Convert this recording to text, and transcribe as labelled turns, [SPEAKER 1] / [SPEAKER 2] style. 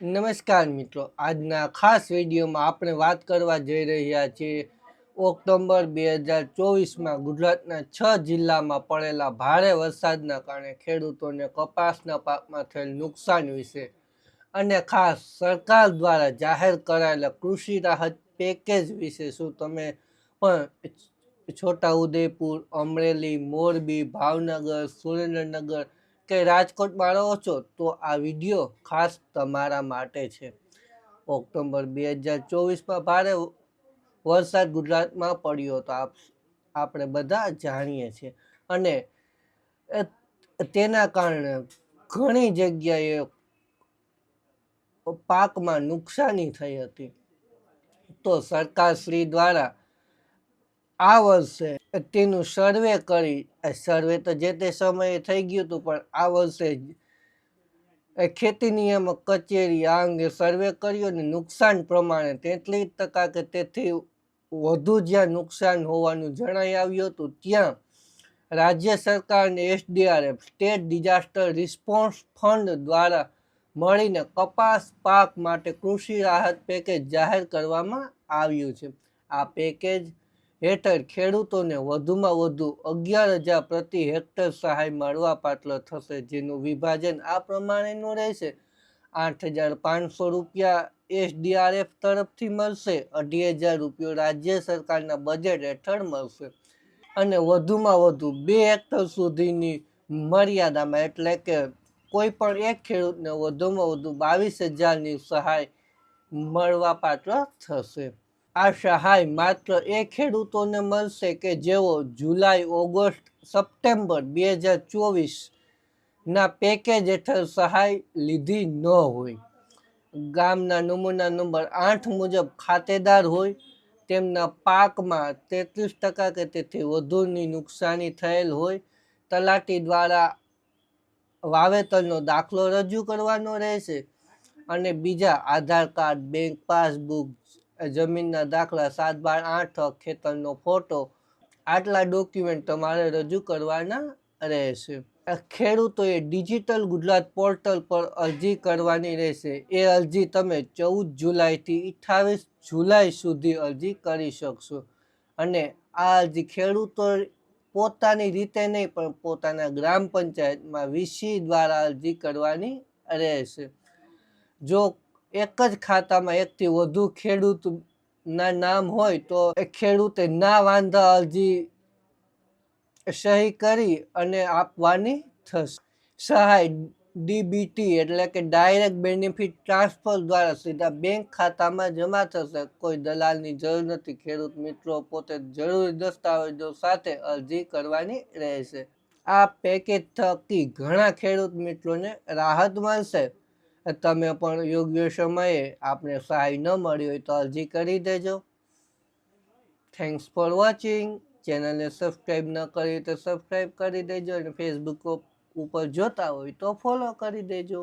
[SPEAKER 1] નમસ્કાર મિત્રો. આજના ખાસ વિડીયોમાં આપણે વાત કરવા જઈ રહ્યા છીએ ઓક્ટોબર બે હજાર ચોવીસમાં ગુજરાતના છ જિલ્લામાં પડેલા ભારે વરસાદના કારણે ખેડૂતોને કપાસના પાકમાં થયેલ નુકસાન વિશે અને ખાસ સરકાર દ્વારા જાહેર કરાયેલા કૃષિ રાહત પેકેજ વિશે શું તમે પણ છોટાઉદેપુર, અમરેલી, મોરબી, ભાવનગર, સુરેન્દ્રનગર કે રાજકોટ માણો છો તો આ વીડિયો ખાસ તમારા માટે છે. ઓક્ટોબર બે હજાર ચોવીસમાં ભારે વરસાદ ગુજરાતમાં પડ્યો હતો. આપ, આપણે બધા જાણીએ છીએ. અને તેના કારણે ઘણી જગ્યાએ પાકમાં નુકસાની થઈ હતી. તો સરકારશ્રી દ્વારા આ વર્ષે તેનું સર્વે કરી. સર્વે તો જે તે સમયે થઈ ગયું હતું, પણ આ વર્ષે ખેતી નિયામક કચેરી આ અંગે સર્વે કર્યો અને નુકસાન પ્રમાણે તેટલી ટકા કે તેથી વધુ જ્યાં નુકસાન હોવાનું જણાઈ આવ્યું હતું, ત્યાં રાજ્ય સરકારને SDRF state disaster response fund દ્વારા મળીને કપાસ પાક માટે કૃષિ રાહત પેકેજ જાહેર કરવામાં આવ્યું છે. આ પેકેજ હેઠળ ખેડૂતોને વધુમાં વધુ અગિયાર હજાર પ્રતિ હેક્ટર સહાય મળવાપાત્ર થશે, જેનું વિભાજન આ પ્રમાણેનું રહેશે. આઠ હજાર પાંચસો રૂપિયા એસડીઆરએફ તરફથી મળશે, અઢી હજાર રૂપિયો રાજ્ય સરકારના બજેટ હેઠળ મળશે અને વધુમાં વધુ બે હેક્ટર સુધીની મર્યાદામાં, એટલે કે કોઈ પણ એક ખેડૂતને વધુમાં વધુ બાવીસ હજારની સહાય મળવાપાત્ર થશે. આ સહાય માત્ર એ ખેડૂતોને મળશે કે જેઓ જુલાઈ, ઓગસ્ટ, સપ્ટેમ્બર બે હજાર ચોવીસના પેકેજ હેઠળ સહાય લીધી ન હોય. ગામના નમૂના નંબર આઠ મુજબ ખાતેદાર હોય, તેમના પાકમાં તેત્રીસ ટકા કે તેથી વધુની નુકસાની થયેલ હોય, તલાટી દ્વારા વાવેતરનો દાખલો રજૂ કરવાનો રહેશે અને બીજા આધાર કાર્ડ, બેંક પાસબુક જમીનના દાખલા સાત બાર આઠ ખેતરનો ફોટો. આટલા ડોક્યુમેન્ટ તમારે રજૂ કરવાના રહેશે. ખેડૂતોએ ડિજિટલ ગુજરાત પોર્ટલ પર અરજી કરવાની રહેશે. એ અરજી તમે ચૌદ જુલાઈથી અઠ્ઠાવીસ જુલાઈ સુધી અરજી કરી શકશો. અને આ અરજી ખેડૂતો પોતાની રીતે નહીં, પણ પોતાના ગ્રામ પંચાયતમાં વીસી દ્વારા અરજી કરવાની રહેશે. જો એક જ ખાતામાં એકથી વધુ ખેડૂતના નામ હોય તો એ ખેડૂતે ના વાંધા અરજી સહી કરી અને આપવાની થશે. સહાય ડીબીટી એટલે કે ડાયરેક્ટ બેનિફિટ ટ્રાન્સફર દ્વારા સીધા બેંક ખાતામાં જમા થશે. કોઈ દલાલની જરૂર નથી. ખેડૂત મિત્રો પોતે જરૂરી દસ્તાવેજો સાથે અરજી કરવાની રહેશે. આ પેકેજ થકી ઘણા ખેડૂત મિત્રોને રાહત મળશે. તમે પણ યોગ્ય સમયે આપને સહાય ન મળી હોય તો અરજી કરી દેજો. થેન્ક્સ ફોર વોચિંગ ચેનલને સબસ્ક્રાઈબ ન કરી તો સબસ્ક્રાઈબ કરી દેજો અને ફેસબુક ઉપર જોતા હોય તો ફોલો કરી દેજો.